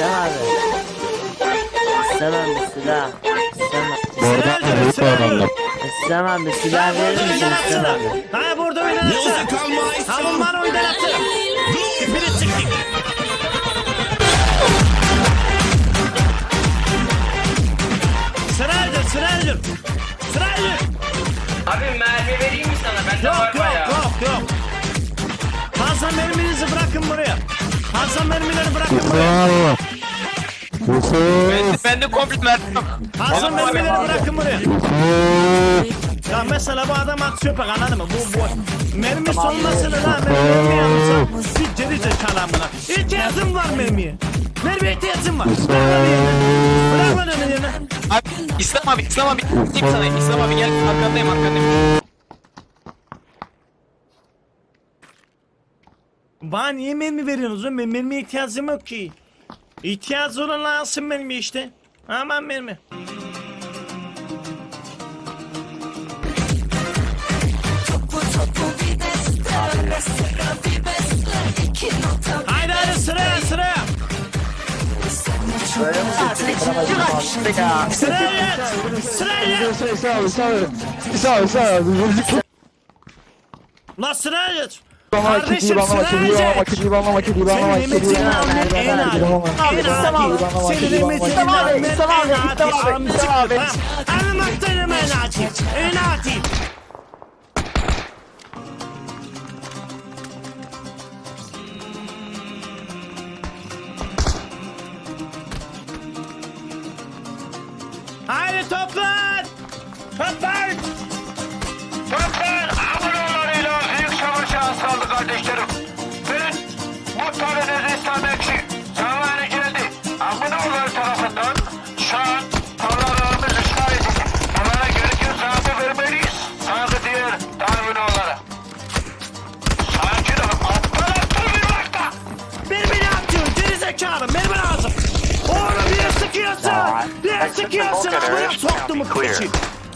İstem abi. İstemem bir silah. İstemem. Sırayla dur, sırayla dur. İstemem bir silah verir misin Oyundan İstem atsana. abi? Ha burada oyundan atsana. Ha bunlar oyundan atsana. Biri çıktı. Sırayla dur, sırayla dur. Sırayla dur. Abi mermi vereyim mi sana? Bende var Yok yok bayağı. yok yok. Fazla merminizi bırakın buraya. Fazla mermileri bırakın buraya. Bende, bende komple mermi yok. Fazla mermileri bırakın buraya. Ya mesela bu adam atıyor bak anladın mı? Bu, bu mermi solmasını lan ben mermi yapacağım. Bir geri zekalı amına. İhtiyacım var mermiye. Mermiye ihtiyacım var. Bırak lan. Abi İslam abi İslam abi. Kim sana? İslam abi gel arkandayım arkandayım. Bana niye mermi veriyorsunuz? Ben mermiye ihtiyacım yok ki. İhtiyacı olan lazım mermi işte. Aman mermi. Haydi haydi sıraya sıraya. Sıraya geç. Sıraya geç. İsa abi, İsa abi. İsa abi, İsa abi. La sıraya geç. Kardeşim banlama, Senin almak kediyi en adi. kediyi banlama, Senin banlama. almak en adi. amcık. Almaktan en adi. En adi. Haydi toplan! Toplan! Muhtarınız İslamekçi zamanı geldi. Abonelere tarafından şu an tarlalarımız ısrar edildi. Onlara gerekir zaafı vermeliyiz. Saygıdeğer Darwinoğulları. Sakin olun. Aptal aptal bir vakta. Birbirini atıyorsun gerizekalı mermi lazım. Oğlum niye sıkıyorsun? Niye sıkıyorsun amına soktu mu piçi?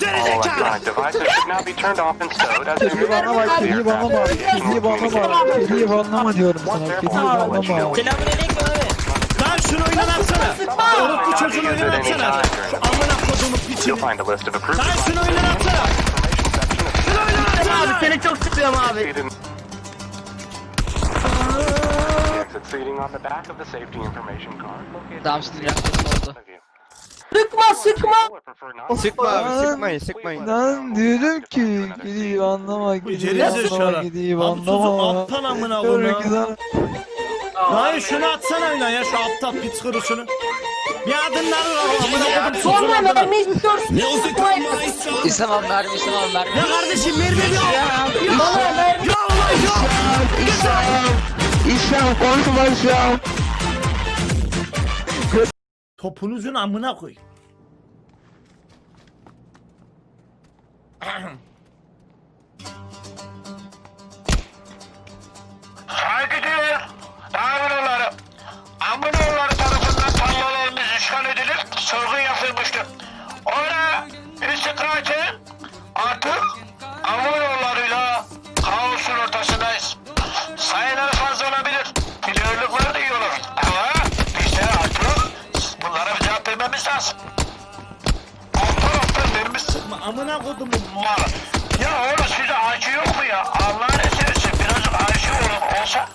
Gerizekalı. devices should now be turned off and stowed as Kediyi banlama, kediyi banlama, kediyi banlama, kediyi banlama diyorum sana, kediyi banlama. Lan şunu oyundan atsana. Orospu çocuğunu oyundan atsana. Şu amına kodumu piçini. You'll find a list of approved Lan şunu oyundan atsana. Şunu oyundan atsana. Seni çok sıkıyorum abi. seating on the back of the safety information card Tamam şimdi yaklaşım oldu. Sıkma sıkma. Sıkma abi, sıkmayın, sıkmayın. Lan diyorum ki, kediyi banlama, gerizekalı. kediyi Abdüzü banlama. aptal amına sana, Hayır şunu atsana oyundan ya şu aptal piç kırışını. Bir adımları var amına kodum Sonra mermi istiyorsun. Sıkmayın. İstem abi mermi abi mermi. Ya kardeşim mermi yok. Ya Bana mermi. Ya ulan yok. İslam, konuşma İslam. Topunuzun amına koy. Amına kodumun. Ya oğlum size acı yok mu ya? Allah'ın eserisi birazcık acı olan olsa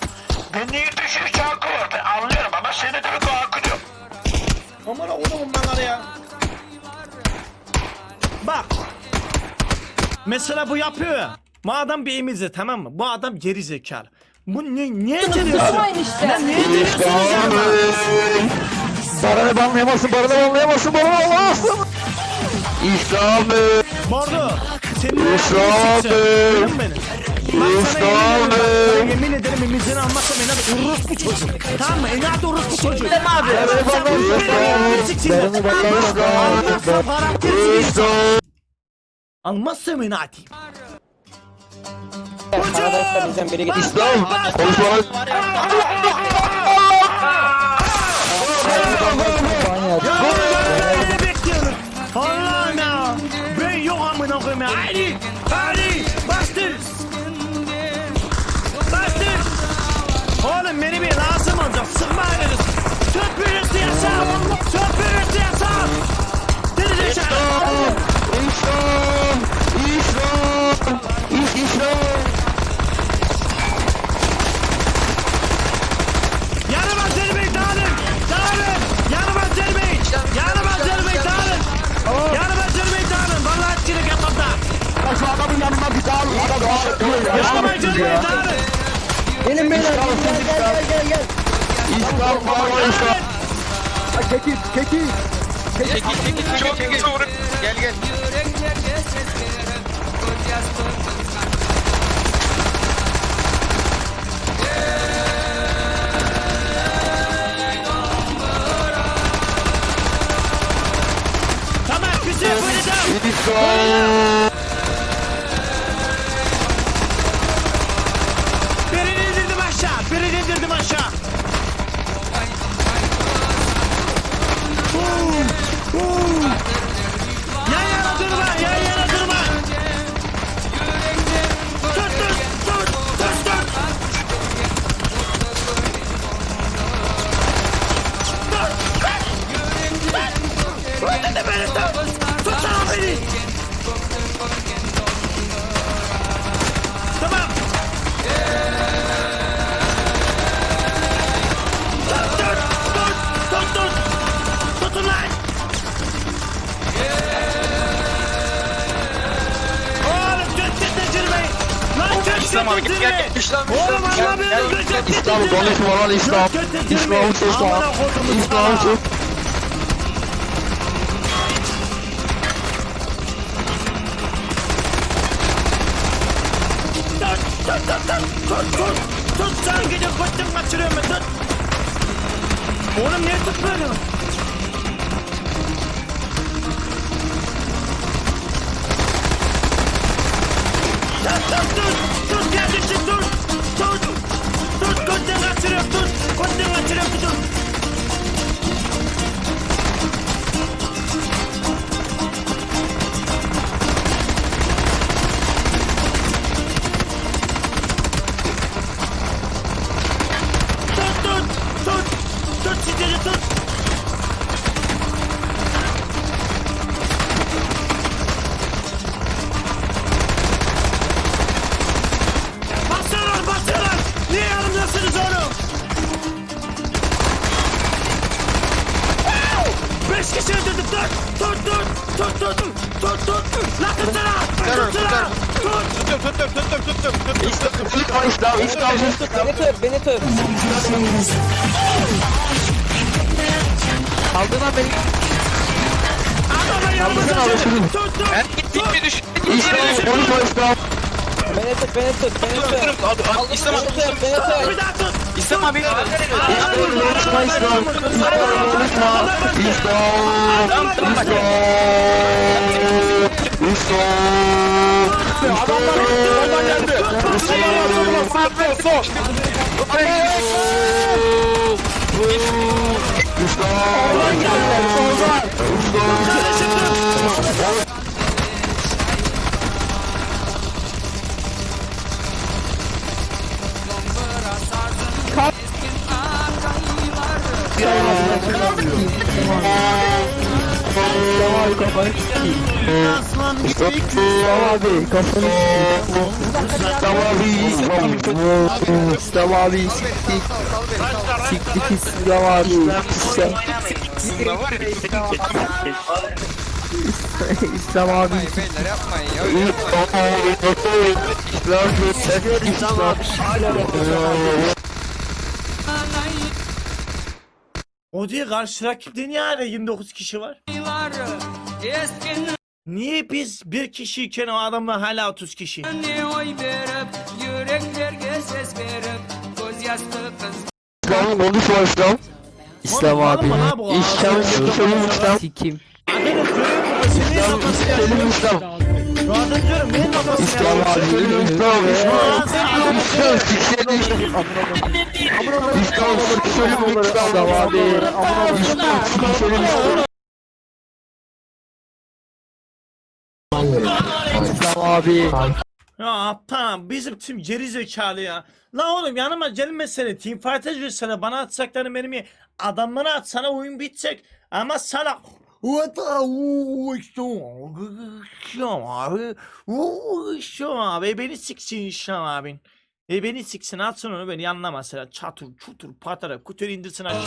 ben niye düşük hakkı var ben anlıyorum ama seni de bir hakkı yok. Amına kodumun bana ya. Bak. Mesela bu yapıyor ya. Bu adam bir emizle tamam mı? Bu adam geri zekalı. Bu ne, niye geliyorsun? Ya niye geliyorsunuz ya? Baranı banlayamazsın, baranı banlayamazsın, baranı banlayamazsın. Senin İslam Bey. Bak sana İslam yemin ederim, bak, Bey. yemin ederim emizini almazsam enat orospu çocuk. Tamam mı? Enat orospu çocuk. Bilmem abi. Baranı banlayamazsın. Almazsam İslam. Almazsam enatiyim. İslam. Konuşma. Ne amına Yaşlamayın canım. Gelin beyler. Gel gel gel gel. İslam var İslam. Kekil kekil. Kekil kekil. Çok kekil. Gel gel. Let's go! İslam abi git gel. İslam İslam İslam. İslam konuşma lan İslam. İslam sus lan. İslam sus. Tut tut tut tut tut tut sen gidip bıçak kaçırıyor mu tut? Oğlum niye tutmuyorsun? tuttum tuttum tuttum tuttum. İşte flick var işte abi. İşte abi. Beni tut beni tut. Aldın abi beni. Aldın abi şunu. Tuttum. Ben gittik mi düştük? İşte onu koy işte abi. Beni tut beni tut beni tut. Aldın İslam abi. Beni tut. Bir daha tut. İslam abi. İslam abi. İslam abi. İslam abi. İslam abi. İslam abi. İslam abi. Marcos! Kafayı sikeyim. İslam abi kafanı. İslam abi. İslam abi siktik. Siktik İslam abi. İslam. Abi. Beyler yapmayın ya. İslam. İslam. O diye karşı rakipte niye hala 29 kişi var? Niye biz bir kişiyken o adamla hala 30 kişi? Ne oy verip, yüreklerge ses verip, göz yastı kız. İslam'ın oldu şu an İslam. İslam abi. İslam, İslam, İslam. Sikim. İslam, İslam, İslam. İslam abi, İslam, İslam. İslam, sikselim. İslam, sikselim, İslam. İslam, sikselim, İslam. Abi. Ya tamam bizim tüm geri zekalı ya. La oğlum yanıma gelmesene team fighter versene bana atacaklarını benim adamlara atsana oyun bitecek. Ama sana What abi. Abi. Beni siksin İslam abin. E beni siksin atsın onu beni yanına mesela çatır çutur patara kutur indirsin aşağı.